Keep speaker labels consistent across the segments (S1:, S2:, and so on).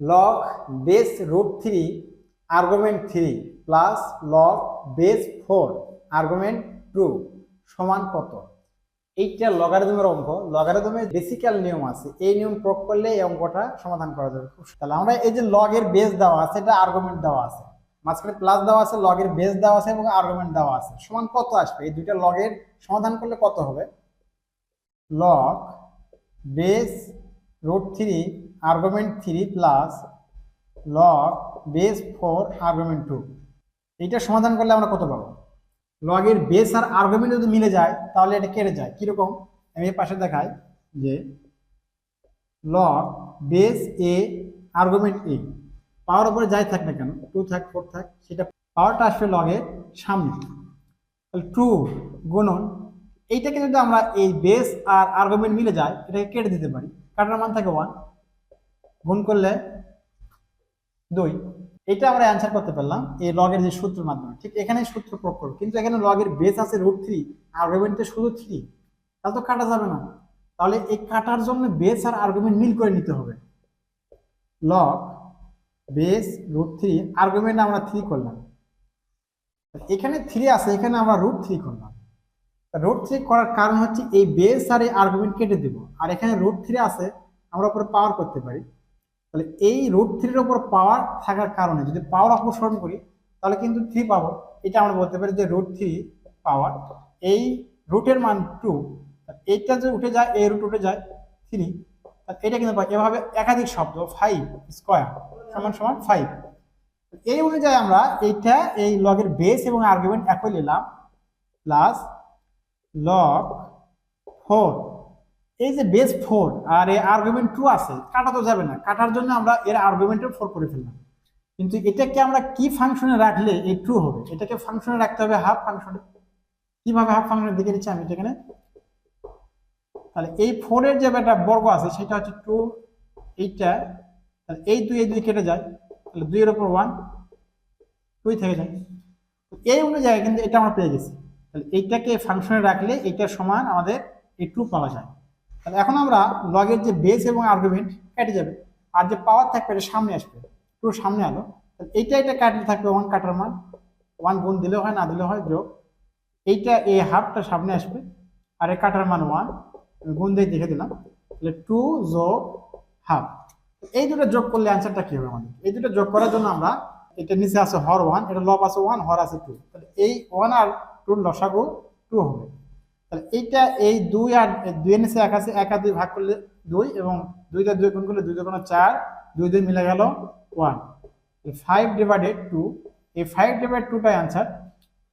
S1: Log base root three argument three plus log base four argument two সমান কত? এইটা লগারিদমের অঙ্ক। লগারিদমের বেসিক্যাল নিয়ম আছে। এই নিয়ম প্রয়োগ করলে এই অঙ্কটা সমাধান করা যাবে। তাহলে আমরা এই যে লগের বেস দেওয়া আছে, এটা আর্গুমেন্ট দেওয়া আছে। মাঝখানে প্লাস দেওয়া আছে, লগের বেস দেওয়া আছে এবং আর্গুমেন্ট দেওয়া আছে। সমান কত আসবে? এই দুইটা লগের সমাধান করলে কত হবে? Log base root three argument three plus log base four argument two এইটা সমাধান করলে আমরা কত পাবো? লগের বেস আর আর্গুমেন্ট যদি মিলে যায়, তাহলে এটা কেটে যায়। কীরকম? আমি পাশে দেখাই যে log base a argument a power উপরে যাই থাক না কেন টু থাক ফোর থাক, সেটা পাওয়ারটা আসবে লগের সামনে। তাহলে টু গুণন, এইটাকে যদি আমরা এই বেস আর আর্গুমেন্ট মিলে যায়, এটাকে কেটে দিতে পারি। কাটার মান থাকে ওয়ান গুণ করলে দুই। এটা আমরা অ্যান্সার করতে পারলাম এই লগের যে সূত্রের মাধ্যমে। ঠিক এখানে সূত্র প্রয়োগ করব। কিন্তু এখানে লগের বেস আছে রুট থ্রি আর্গুমেন্টে শুধু থ্রি তাহলে তো কাটা যাবে না। তাহলে এই কাটার জন্য বেস আর আর্গুমেন্ট মিল করে নিতে হবে। Log base root three argument আমরা থ্রি করলাম। এখানে থ্রি আছে, এখানে আমরা রুট থ্রি করলাম। রুট থ্রি করার কারণ হচ্ছে এই বেস আর এই আর্গুমেন্ট কেটে দিব। আর এখানে রুট থ্রি আছে, আমরা উপরে পাওয়ার করতে পারি। তাহলে এই রুট থ্রির ওপর পাওয়ার থাকার কারণে যদি পাওয়ার অপসারণ করি, তাহলে কিন্তু থ্রি পাবো। এটা আমরা বলতে পারি যে রুট থ্রি পাওয়ার এই রুটের মান টু এইটা যে উঠে যায়, এই রুট উঠে যায় থ্রি এটা কিন্তু এভাবে একাধিক শব্দ ফাইভ স্কোয়ার সমান সমান ফাইভ এই অনুযায়ী আমরা এইটা, এই লগের বেস এবং আর্গুমেন্ট একই নিলাম প্লাস লগ ফোর এই যে বেস ফোর আর এই আর্গুমেন্ট টু আছে, কাটা তো যাবে না। কাটার জন্য আমরা এর আর্গুমেন্টের ফোর করে ফেললাম। কিন্তু এটাকে আমরা কি ফাংশনে রাখলে এই ট্রু হবে? এটাকে ফাংশনে রাখতে হবে হাফ ফাংশনে কীভাবে হাফ ফাংশনে দেখে দিচ্ছি আমি এখানে? তাহলে এই ফোরের যে একটা বর্গ আছে, সেটা হচ্ছে টু এইটা, তাহলে এই দুই এই দুই কেটে যায়। তাহলে দুইয়ের ওপর ওয়ান টুই থেকে যায়। এই অনুযায়ী কিন্তু এটা আমরা পেয়ে গেছি। তাহলে এইটাকে ফাংশনে রাখলে এইটার সমান আমাদের এই টু পাওয়া যায়। তাহলে এখন আমরা লগের যে বেস এবং আর্গুমেন্ট কেটে যাবে। আর যে পাওয়ার থাকবে এটা সামনে আসবে টু সামনে আলো। তাহলে এইটা এটা কাটলে থাকবে ওয়ান কাটার মান ওয়ান গুণ দিলেও হয়, না দিলে হয়, যোগ। এইটা এই হাফটা সামনে আসবে, আর এই কাটার মান ওয়ান গুণ দিয়ে দেখে দিলাম। তাহলে টু যোগ হাফ এই দুটো যোগ করলে অ্যান্সারটা কি হবে আমাদের? এই দুটো যোগ করার জন্য আমরা এটা নিচে আছে হর ওয়ান এটা লব আছে ওয়ান হর আছে টু তাহলে এই ওয়ান আর টুর লসাগু টু হবে। তাহলে এইটা এই দুই আর দুই এর নিচে এক আছে এক আর দুই ভাগ করলে দুই এবং দুইটা দুই গুণ করলে দুই দুগুণ চার, দুই দুই মিলে গেল ওয়ান ফাইভ ডিভাইডেড টু এই ফাইভ ডিভাইড টুটাই আনসার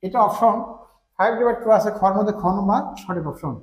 S1: এটা অপশন ফাইভ ডিভাইড টু আছে, খর মধ্যে খ নম্বর সঠিক অপশন